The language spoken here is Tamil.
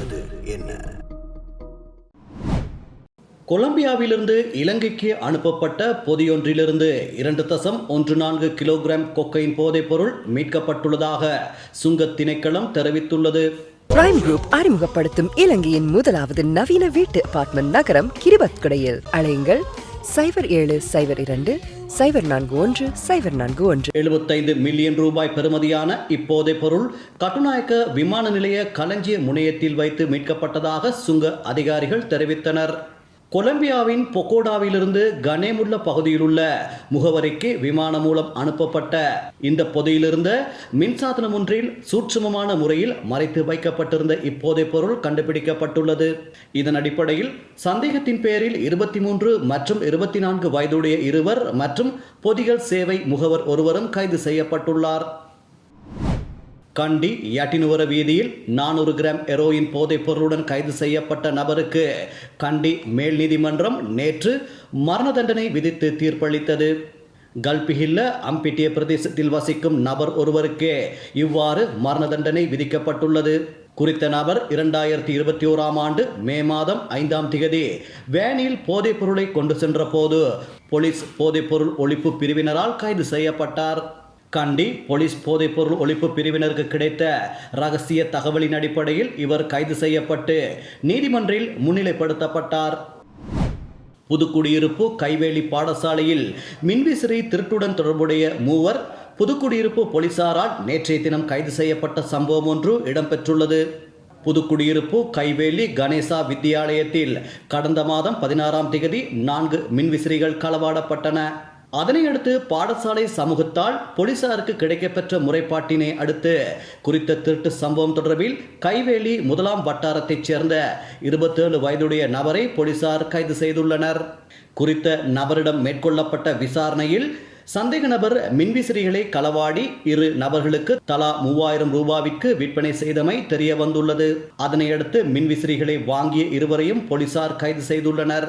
பார்த்தது என்ன? கொலம்பியாவிலிருந்து இலங்கைக்கு அனுப்பப்பட்ட பொதியொன்றிலிருந்து இரண்டு தசம் ஒன்று நான்கு கிலோகிராம் கொக்கையின் போதைப்பொருள் மீட்கப்பட்டுள்ளதாக சுங்க திணைக்களம் தெரிவித்துள்ளது. பிரைம் குரூப் அறிமுகப்படுத்தும் இலங்கையின் முதலாவது நவீன வீட்டு அபார்ட்மெண்ட் நகரம் கிரிபத் கடையில் அலையுங்கள். சைபர் ஏழு சைபர் இரண்டு சைபர் நான்கு ஒன்று சைபர் நான்கு ஒன்று. எழுபத்தைந்து மில்லியன் ரூபாய் பெறுமதியான இப்போதை பொருள் கட்டுநாயக்க விமான நிலைய களஞ்சிய முனையத்தில் வைத்து மீட்கப்பட்டதாக சுங்க அதிகாரிகள் தெரிவித்தனர். கொலம்பியாவின் பொக்கோடாவிலிருந்து கனேமுள்ள பகுதியில் உள்ள முகவரிக்கு விமானம் மூலம் அனுப்பப்பட்ட இந்த பொதையிலிருந்த மின்சாதனம் ஒன்றில் சூட்சுமமான முறையில் மறைத்து வைக்கப்பட்டிருந்த இப்போதை பொருள் கண்டுபிடிக்கப்பட்டுள்ளது. இதன் அடிப்படையில் சந்தேகத்தின் பேரில் இருபத்தி மூன்று மற்றும் இருபத்தி நான்கு வயதுடைய இருவர் மற்றும் பொதிகள் சேவை முகவர் ஒருவரும் கைது செய்யப்பட்டுள்ளார். கண்டி யட்டினுவர வீதியில் நானூறு கிராம் எரோயின் போதைப் பொருளுடன் கைது செய்யப்பட்ட நபருக்கு கண்டி மேல் நீதிமன்றம் நேற்று மரண தண்டனை விதித்து தீர்ப்பளித்தது. கல்பிஹில்ல அம்பிட்டிய பிரதேசத்தில் வசிக்கும் நபர் ஒருவருக்கே இவ்வாறு மரண தண்டனை விதிக்கப்பட்டுள்ளது. குறித்த நபர் இரண்டாயிரத்தி இருபத்தி ஓராம் ஆண்டு மே மாதம் ஐந்தாம் திகதி வேனில் போதைப் பொருளை கொண்டு சென்ற போது போலீஸ் போதைப்பொருள் ஒழிப்பு பிரிவினரால் கைது செய்யப்பட்டார். கண்டி போலீஸ் போதைப்பொருள் ஒழிப்பு பிரிவினருக்கு கிடைத்த ரகசிய தகவலின் அடிப்படையில் இவர் கைது செய்யப்பட்டு நீதிமன்றில் முன்னிலைப்படுத்தப்பட்டார். புதுக்குடியிருப்பு கைவேலி பாடசாலையில் மின்விசிறி திருட்டுடன் தொடர்புடைய மூவர் புதுக்குடியிருப்பு போலீசாரால் நேற்றைய தினம் கைது செய்யப்பட்ட சம்பவம் ஒன்று இடம்பெற்றுள்ளது. புதுக்குடியிருப்பு கைவேலி கணேசா வித்தியாலயத்தில் கடந்த மாதம் பதினாறாம் தேதி நான்கு மின்விசிறிகள் களவாடப்பட்டன. அதனையடுத்து பாடசாலை சமூகத்தால் போலீசாருக்கு கிடைக்கப்பெற்ற முறைப்பாட்டினை அடுத்து குறித்த திருட்டு சம்பவம் தொடர்பில் கைவேலி முதலாம் வட்டாரத்தைச் சேர்ந்த இருபத்தேழு வயதுடைய நபரை போலீசார் கைது செய்துள்ளனர். குறித்த நபரிடம் மேற்கொள்ளப்பட்ட விசாரணையில் சந்தேக நபர் மின்விசிறிகளை களவாடி இரு நபர்களுக்கு தலா மூவாயிரம் ரூபாவிற்கு விற்பனை செய்தமை தெரிய வந்துள்ளது அதனையடுத்து மின்விசிறிகளை வாங்கிய இருவரையும் போலீசார் கைது செய்துள்ளனர்.